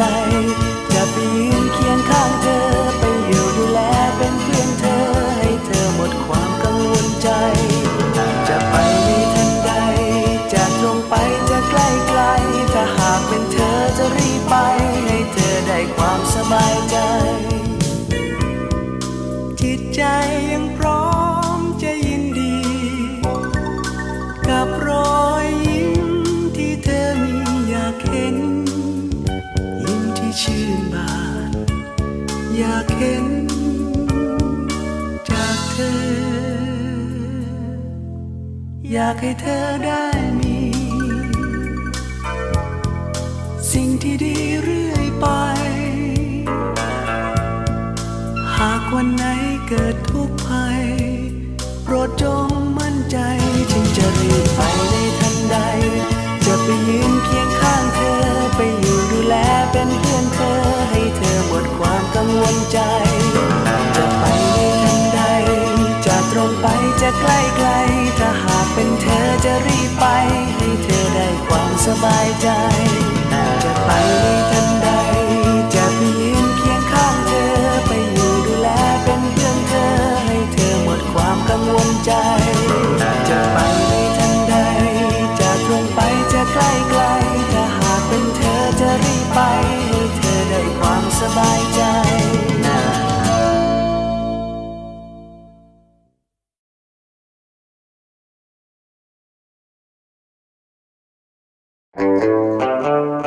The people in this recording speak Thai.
ใด จะไปยืนเคียงข้างเธอ ไปอยู่ดูแลเป็นเพื่อนเธอ ให้เธอหมดความกังวลใจ จะไปในทันใด จะตรงไปจะใกล้ไกล ถ้าหากเป็นเธอจะรีบไป ให้เธอได้ความสบายใจ ชื่นบานอยากเห็นจากเธอ อยากให้เธอได้มี สิ่งที่ดีเรื่อยไป หากวันไหนเกิดทุกข์ภัยโปรดจงมั่นใจจึงจะรีบไปในทันใด จะไปยืน จะใกล้ไกล ถ้าหากเป็นเธอจะรีบไป ให้เธอได้ความสบายใจ จะไป เ